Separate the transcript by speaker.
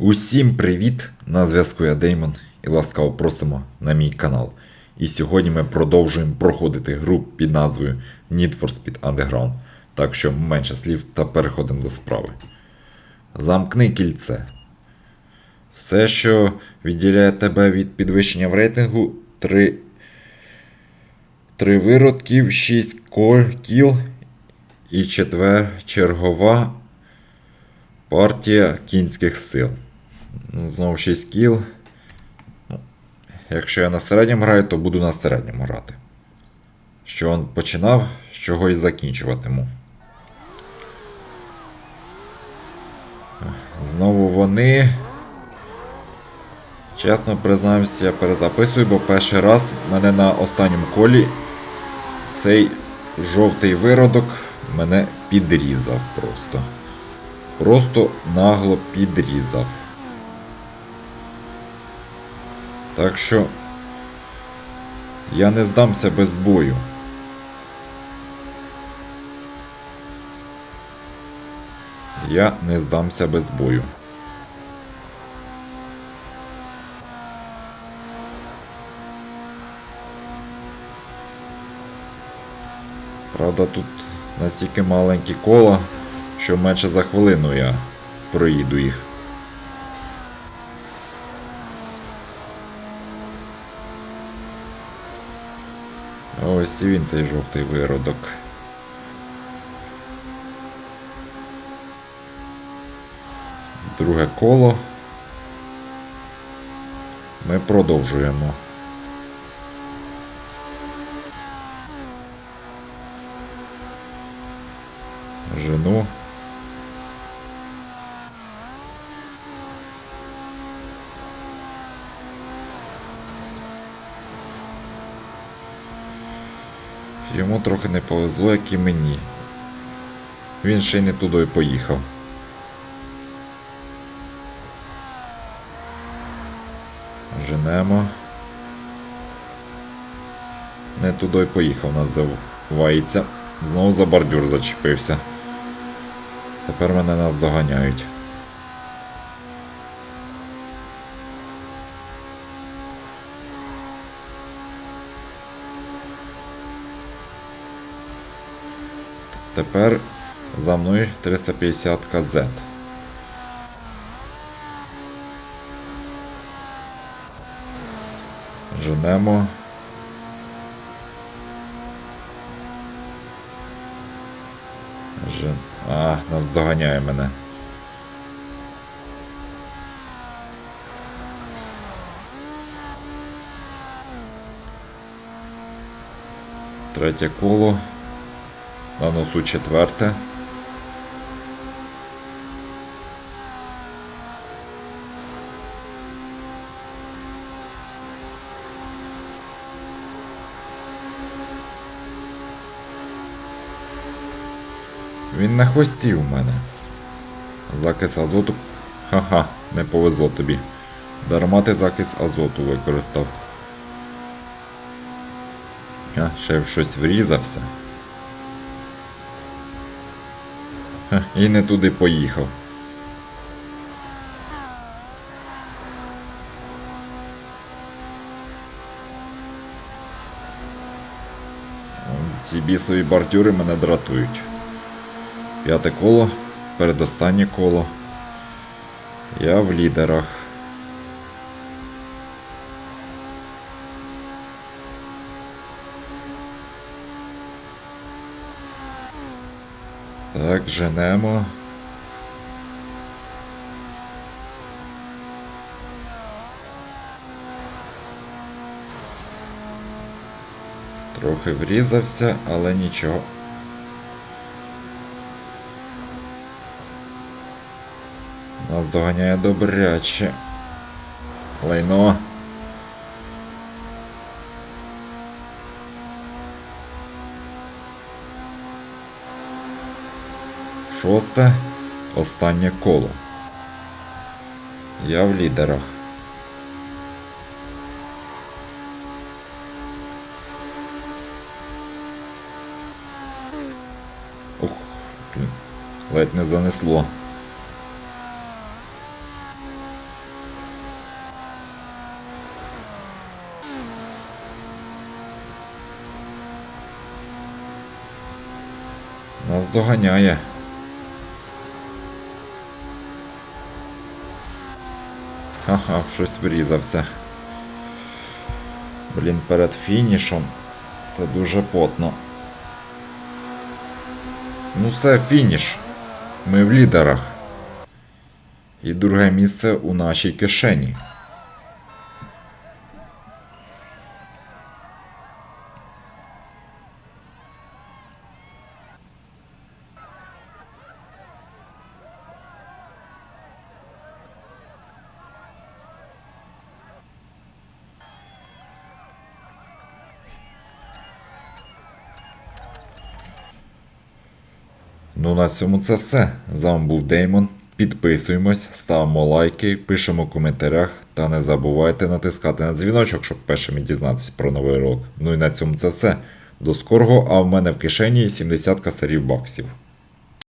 Speaker 1: Усім привіт! На зв'язку я Деймон і ласкаво просимо на мій канал. І сьогодні ми продовжуємо проходити гру під назвою Need for Speed Underground. Так що менше слів та переходимо до справи. Замкни кільце. Все, що відділяє тебе від підвищення в рейтингу 3, 3 виродків, 6 кіл і четвер чергова партія кінських сил. Знову 6 кіл. Ну, Якщо я на середньому граю, то буду на середньому грати. Що він починав, з чого і закінчуватиму. Знову вони. Чесно признаюся, я перезаписую, бо перший раз мене на останньому колі цей жовтий виродок мене підрізав просто. Просто нагло підрізав. Так що я не здамся без бою. Я не здамся без бою. Правда, тут настільки маленькі кола, що менше за хвилину я проїду їх. Ось він цей жовтий виродок. Друге коло. Ми продовжуємо. Жену. Йому трохи не повезло, як і мені. Він ще й не туди поїхав. Женемо. Не туди поїхав, називається. Знову за бордюр зачепився. Тепер мене нас доганяють. Тепер за мною 350 КЗ. Женемо. Жен... А, нас доганяє мене. Третє коло. На носу четверте. Він на хвості у мене. Закис азоту. Ха-ха, не повезло тобі. Дарма ти закис азоту використав. А, ще щось врізався. І не туди поїхав. Ці бісові бордюри мене дратують. П'яте коло, передостаннє коло. Я в лідерах. Так, женемо. Трохи врізався, але нічого. Нас доганяє добряче. Лайно. Шосте останнє коло. Я в лідерах. Ох, блін, ледь не занесло. Нас доганяє. В щось врізався. Блін, перед фінішом. Це дуже потно. Ну все, фініш. Ми в лідерах. І друге місце у нашій кишені. Ну на цьому це все. З вами був Деймон. Підписуємось, ставимо лайки, пишемо в коментарях та не забувайте натискати на дзвіночок, щоб першими дізнатися про новий рок. Ну і на цьому це все. До скорого, а в мене в кишені 70 косарів баксів.